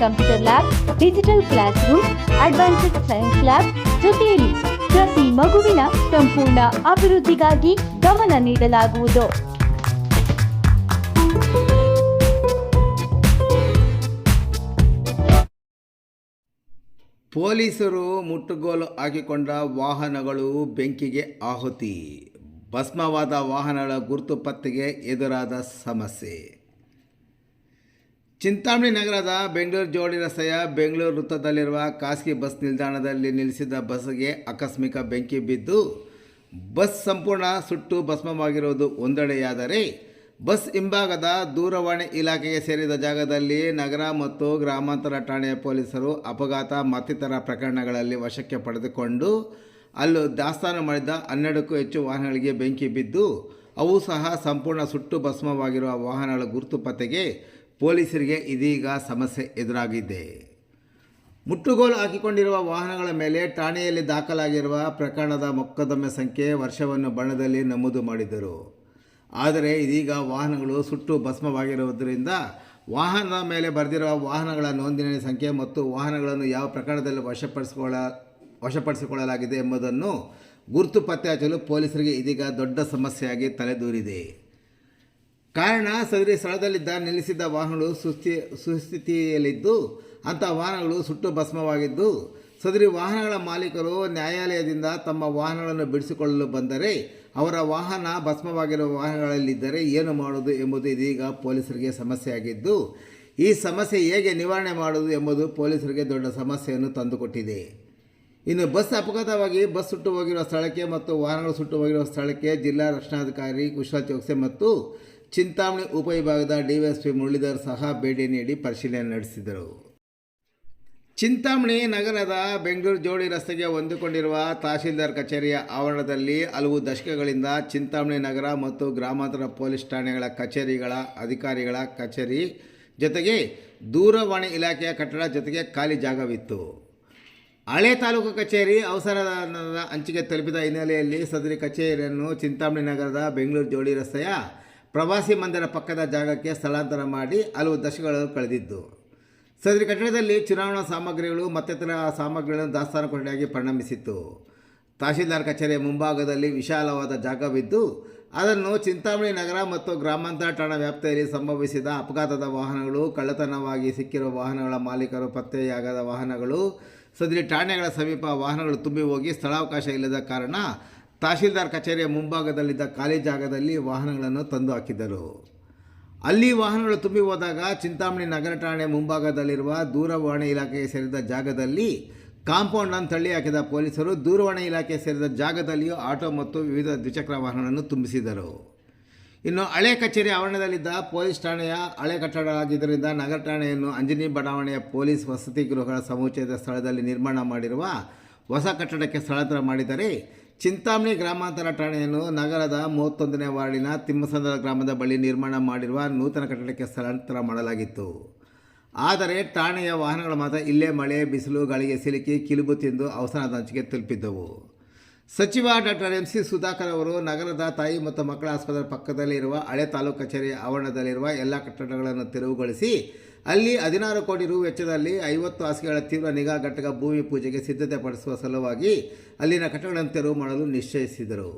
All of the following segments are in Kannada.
Computer lab digital classroom advanced science lab ಜೊತೆಯಲ್ಲಿ ಪ್ರತಿ ಮಗುವಿನ ಸಂಪೂರ್ಣ ಅಭಿವೃದ್ಧಿಗಾಗಿ ಗಮನ ನೀಡಲಾಗುವುದು. ಪೊಲೀಸರು ಮುಟ್ಟುಗೋಲು ಹಾಕಿಕೊಂಡ ವಾಹನಗಳು ಬೆಂಕಿಗೆ ಆಹುತಿ. ಭಸ್ಮವಾದ ವಾಹನಗಳ ಗುರುತು ಪತ್ತೆಗೆ ಎದುರಾದ ಸಮಸ್ಯೆ. ಚಿಂತಾಮಣಿ ನಗರದ ಬೆಂಗಳೂರು ಜೋಡಿ ರಸ್ತೆಯ ಬೆಂಗಳೂರು ವೃತ್ತದಲ್ಲಿರುವ ಖಾಸಗಿ ಬಸ್ ನಿಲ್ದಾಣದಲ್ಲಿ ನಿಲ್ಲಿಸಿದ್ದ ಬಸ್ಗೆ ಆಕಸ್ಮಿಕ ಬೆಂಕಿ ಬಿದ್ದು ಬಸ್ ಸಂಪೂರ್ಣ ಸುಟ್ಟು ಭಸ್ಮವಾಗಿರುವುದು ಒಂದೆಡೆಯಾದರೆ ಬಸ್ ಹಿಂಭಾಗದ ದೂರವಾಣಿ ಇಲಾಖೆಗೆ ಸೇರಿದ ಜಾಗದಲ್ಲಿ ನಗರ ಮತ್ತು ಗ್ರಾಮಾಂತರ ಠಾಣೆಯ ಪೊಲೀಸರು ಅಪಘಾತ ಮತ್ತಿತರ ಪ್ರಕರಣಗಳಲ್ಲಿ ವಶಕ್ಕೆ ಪಡೆದುಕೊಂಡು ಅಲ್ಲೂ ದಾಸ್ತಾನು ಮಾಡಿದ್ದ ಹನ್ನೆರಡಕ್ಕೂ ಹೆಚ್ಚು ವಾಹನಗಳಿಗೆ ಬೆಂಕಿ ಬಿದ್ದು ಅವು ಸಹ ಸಂಪೂರ್ಣ ಸುಟ್ಟು ಭಸ್ಮವಾಗಿರುವ ವಾಹನಗಳ ಗುರುತು ಪತ್ತೆಗೆ ಪೊಲೀಸರಿಗೆ ಇದೀಗ ಸಮಸ್ಯೆ ಎದುರಾಗಿದೆ. ಮುಟ್ಟುಗೋಲು ಹಾಕಿಕೊಂಡಿರುವ ವಾಹನಗಳ ಮೇಲೆ ಠಾಣೆಯಲ್ಲಿ ದಾಖಲಾಗಿರುವ ಪ್ರಕರಣದ ಮೊಕದ್ದಮೆ ಸಂಖ್ಯೆ ವರ್ಷವನ್ನು ಬಣ್ಣದಲ್ಲಿ ನಮೂದು ಮಾಡಿದ್ದರು ಆದರೆ ಇದೀಗ ವಾಹನಗಳು ಸುಟ್ಟು ಭಸ್ಮವಾಗಿರುವುದರಿಂದ ವಾಹನದ ಮೇಲೆ ಬರೆದಿರುವ ವಾಹನಗಳ ನೋಂದಣಿ ಸಂಖ್ಯೆ ಮತ್ತು ವಾಹನಗಳನ್ನು ಯಾವ ಪ್ರಕರಣದಲ್ಲಿ ವಶಪಡಿಸಿಕೊಳ್ಳ, ವಶಪಡಿಸಿಕೊಳ್ಳಲಾಗಿದೆ ಎಂಬುದನ್ನು ಗುರುತು ಪತ್ತೆ ಹಚ್ಚಲು ಪೊಲೀಸರಿಗೆ ಇದೀಗ ದೊಡ್ಡ ಸಮಸ್ಯೆಯಾಗಿ ತಲೆದೂರಿದೆ. ಕಾರಣ ಸದರಿ ಸ್ಥಳದಲ್ಲಿದ್ದ ನಿಲ್ಲಿಸಿದ್ದ ವಾಹನಗಳು ಸುಸ್ಥಿ, ಸುಸ್ಥಿತಿಯಲ್ಲಿದ್ದು, ಅಂಥ ವಾಹನಗಳು ಸುಟ್ಟು ಭಸ್ಮವಾಗಿದ್ದು, ಸದರಿ ವಾಹನಗಳ ಮಾಲೀಕರು ನ್ಯಾಯಾಲಯದಿಂದ ತಮ್ಮ ವಾಹನಗಳನ್ನು ಬಿಡಿಸಿಕೊಳ್ಳಲು ಬಂದರೆ ಅವರ ವಾಹನ ಭಸ್ಮವಾಗಿರುವ ವಾಹನಗಳಲ್ಲಿದ್ದರೆ ಏನು ಮಾಡುವುದು ಎಂಬುದು ಇದೀಗ ಪೊಲೀಸರಿಗೆ ಸಮಸ್ಯೆಯಾಗಿದ್ದು, ಈ ಸಮಸ್ಯೆ ಹೇಗೆ ನಿವಾರಣೆ ಮಾಡುವುದು ಎಂಬುದು ಪೊಲೀಸರಿಗೆ ದೊಡ್ಡ ಸಮಸ್ಯೆಯನ್ನು ತಂದುಕೊಟ್ಟಿದೆ. ಇನ್ನು ಬಸ್ ಅಪಘಾತವಾಗಿ ಬಸ್ ಸುಟ್ಟು ಹೋಗಿರುವ ಸ್ಥಳಕ್ಕೆ ಮತ್ತು ವಾಹನಗಳು ಸುಟ್ಟು ಹೋಗಿರುವ ಸ್ಥಳಕ್ಕೆ ಜಿಲ್ಲಾ ರಕ್ಷಣಾಧಿಕಾರಿ ಕುಶಲ ಚೌಕ್ಸೆ ಮತ್ತು ಚಿಂತಾಮಣಿ ಉಪವಿಭಾಗದ ಡಿವೈಎಸ್ಪಿ ಮುರಳೀಧರ್ ಸಹ ಭೇಟಿ ನೀಡಿ ಪರಿಶೀಲನೆ ನಡೆಸಿದರು. ಚಿಂತಾಮಣಿ ನಗರದ ಬೆಂಗಳೂರು ಜೋಡಿ ರಸ್ತೆಗೆ ಹೊಂದಿಕೊಂಡಿರುವ ತಹಶೀಲ್ದಾರ್ ಕಚೇರಿಯ ಆವರಣದಲ್ಲಿ ಹಲವು ದಶಕಗಳಿಂದ ಚಿಂತಾಮಣಿ ನಗರ ಮತ್ತು ಗ್ರಾಮಾಂತರ ಪೊಲೀಸ್ ಠಾಣೆಗಳ ಕಚೇರಿಗಳ ಅಧಿಕಾರಿಗಳ ಕಚೇರಿ ಜೊತೆಗೆ ದೂರವಾಣಿ ಇಲಾಖೆಯ ಕಟ್ಟಡ ಜೊತೆಗೆ ಖಾಲಿ ಜಾಗವಿತ್ತು. ಹಳೆ ತಾಲೂಕು ಕಚೇರಿ ಅವಸರದ ಅಂಚಿಗೆ ತಲುಪಿದ ಹಿನ್ನೆಲೆಯಲ್ಲಿ ಸದರಿ ಕಚೇರಿಯನ್ನು ಚಿಂತಾಮಣಿ ನಗರದ ಬೆಂಗಳೂರು ಜೋಡಿ ರಸ್ತೆಯ ಪ್ರವಾಸಿ ಮಂದಿರ ಪಕ್ಕದ ಜಾಗಕ್ಕೆ ಸ್ಥಳಾಂತರ ಮಾಡಿ ಹಲವು ದಶಕಗಳು ಕಳೆದಿದ್ದು. ಸದರಿ ಕಟ್ಟಡದಲ್ಲಿ ಚುನಾವಣಾ ಸಾಮಗ್ರಿಗಳು ಮತ್ತಿತರ ಸಾಮಗ್ರಿಗಳನ್ನು ದಾಸ್ತಾನು ಕೊಠಡಿಯಾಗಿ ಪರಿಣಮಿಸಿತ್ತು. ತಹಶೀಲ್ದಾರ್ ಕಚೇರಿಯ ಮುಂಭಾಗದಲ್ಲಿ ವಿಶಾಲವಾದ ಜಾಗವಿದ್ದು, ಅದನ್ನು ಚಿಂತಾಮಣಿ ನಗರ ಮತ್ತು ಗ್ರಾಮಾಂತರ ಠಾಣಾ ವ್ಯಾಪ್ತಿಯಲ್ಲಿ ಸಂಭವಿಸಿದ ಅಪಘಾತದ ವಾಹನಗಳು, ಕಳ್ಳತನವಾಗಿ ಸಿಕ್ಕಿರುವ ವಾಹನಗಳ ಮಾಲೀಕರು, ಪತ್ತೆಯಾಗದ ವಾಹನಗಳು ಸದರಿ ಠಾಣೆಗಳ ಸಮೀಪ ವಾಹನಗಳು ತುಂಬಿ ಹೋಗಿ ಸ್ಥಳಾವಕಾಶ ಇಲ್ಲದ ಕಾರಣ ತಹಶೀಲ್ದಾರ್ ಕಚೇರಿಯ ಮುಂಭಾಗದಲ್ಲಿದ್ದ ಖಾಲಿ ಜಾಗದಲ್ಲಿ ವಾಹನಗಳನ್ನು ತಂದು ಹಾಕಿದ್ದರು. ಅಲ್ಲಿ ವಾಹನಗಳು ತುಂಬಿ ಹೋದಾಗ ಚಿಂತಾಮಣಿ ನಗರ ಠಾಣೆ ಮುಂಭಾಗದಲ್ಲಿರುವ ದೂರವಾಣಿ ಇಲಾಖೆಗೆ ಸೇರಿದ ಜಾಗದಲ್ಲಿ ಕಾಂಪೌಂಡನ್ನು ತಳ್ಳಿ ಹಾಕಿದ ಪೊಲೀಸರು ದೂರವಾಣಿ ಇಲಾಖೆ ಸೇರಿದ ಜಾಗದಲ್ಲಿಯೂ ಆಟೋ ಮತ್ತು ವಿವಿಧ ದ್ವಿಚಕ್ರ ವಾಹನಗಳನ್ನು ತುಂಬಿಸಿದರು ಇನ್ನು ಹಳೆ ಕಚೇರಿ ಆವರಣದಲ್ಲಿದ್ದ ಪೊಲೀಸ್ ಠಾಣೆಯ ಹಳೆ ಕಟ್ಟಡ ಆಗಿದ್ದರಿಂದ ನಗರ ಠಾಣೆಯನ್ನು ಅಂಜನಿ ಬಡಾವಣೆಯ ಪೊಲೀಸ್ ವಸತಿ ಗೃಹಗಳ ಸಮುಚ್ಚಯದ ಸ್ಥಳದಲ್ಲಿ ನಿರ್ಮಾಣ ಮಾಡಿರುವ ಹೊಸ ಕಟ್ಟಡಕ್ಕೆ ಸ್ಥಳಾಂತರ ಮಾಡಿದರೆ ಚಿಂತಾಮಣಿ ಗ್ರಾಮಾಂತರ ಠಾಣೆಯನ್ನು ನಗರದ ಮೂವತ್ತೊಂದನೇ ವಾರ್ಡಿನ ತಿಮ್ಮಸಂದ್ರ ಗ್ರಾಮದ ಬಳಿ ನಿರ್ಮಾಣ ಮಾಡಿರುವ ನೂತನ ಕಟ್ಟಡಕ್ಕೆ ಸ್ಥಳಾಂತರ ಮಾಡಲಾಗಿತ್ತು. ಆದರೆ ಠಾಣೆಯ ವಾಹನಗಳು ಮಾತ್ರ ಇಲ್ಲೇ ಮಳೆ, ಬಿಸಿಲು, ಗಾಳಿಗೆ ಸಿಲುಕಿ ಕಿಲುಬು ತಿಂದು ಅವಸಾನದ ಅಂಚಿಗೆ ತಲುಪಿದ್ದವು. ಸಚಿವ ಡಾಕ್ಟರ್ ಎಂ ಸಿ ಸುಧಾಕರ್ ಅವರು ನಗರದ ತಾಯಿ ಮತ್ತು ಮಕ್ಕಳ ಆಸ್ಪತ್ರೆ ಪಕ್ಕದಲ್ಲಿರುವ ಹಳೆ ತಾಲೂಕು ಕಚೇರಿ ಆವರಣದಲ್ಲಿರುವ ಎಲ್ಲ ಕಟ್ಟಡಗಳನ್ನು ತೆರವುಗೊಳಿಸಿ ಅಲ್ಲಿ ಹದಿನಾರು ಕೋಟಿ ರು ವೆಚ್ಚದಲ್ಲಿ ಐವತ್ತು ಹಾಸಿಗೆಗಳ ತೀವ್ರ ನಿಗಾ ಘಟಕ ಭೂಮಿ ಪೂಜೆಗೆ ಸಿದ್ಧತೆ ಪಡಿಸುವ ಸಲುವಾಗಿ ಅಲ್ಲಿನ ಕಟ್ಟಡಗಳನ್ನು ತೆರವು ಮಾಡಲು ನಿಶ್ಚಯಿಸಿದರು.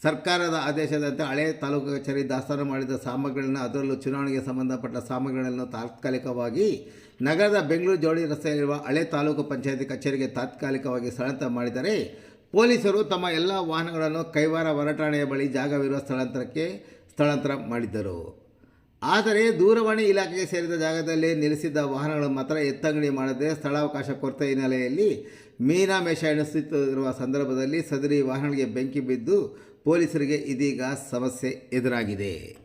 ಸರ್ಕಾರದ ಆದೇಶದಂತೆ ಹಳೆ ತಾಲೂಕು ಕಚೇರಿ ದಾಸ್ತಾನು ಮಾಡಿದ ಸಾಮಗ್ರಿಗಳನ್ನು ಅದರಲ್ಲೂ ಚುನಾವಣೆಗೆ ಸಂಬಂಧಪಟ್ಟ ಸಾಮಗ್ರಿಗಳನ್ನು ತಾತ್ಕಾಲಿಕವಾಗಿ ನಗರದ ಬೆಂಗಳೂರು ಜೋಡಿ ರಸ್ತೆಯಲ್ಲಿರುವ ಹಳೆ ತಾಲೂಕು ಪಂಚಾಯಿತಿ ಕಚೇರಿಗೆ ತಾತ್ಕಾಲಿಕವಾಗಿ ಸ್ಥಳಾಂತರ ಮಾಡಿದರೆ ಪೊಲೀಸರು ತಮ್ಮ ಎಲ್ಲ ವಾಹನಗಳನ್ನು ಕೈವಾರ ಹೊರಠಾಣೆಯ ಬಳಿ ಜಾಗವಿರುವ ಸ್ಥಳಾಂತರಕ್ಕೆ ಸ್ಥಳಾಂತರ ಮಾಡಿದ್ದರು. ಆದರೆ ದೂರವಾಣಿ ಇಲಾಖೆಗೆ ಸೇರಿದ ಜಾಗದಲ್ಲಿ ನಿಲ್ಲಿಸಿದ್ದ ವಾಹನಗಳು ಮಾತ್ರ ಎತ್ತಂಗಡಿ ಮಾಡದೆ ಸ್ಥಳಾವಕಾಶ ಕೊರತೆ ಹಿನ್ನೆಲೆಯಲ್ಲಿ ಮೀನಾಮೇಷ ಎಣಿಸುತ್ತಿರುವ ಸಂದರ್ಭದಲ್ಲಿ ಸದರಿ ವಾಹನಗಳಿಗೆ ಬೆಂಕಿ ಬಿದ್ದು ಪೊಲೀಸರಿಗೆ ಇದೀಗ ಸಮಸ್ಯೆ ಎದುರಾಗಿದೆ.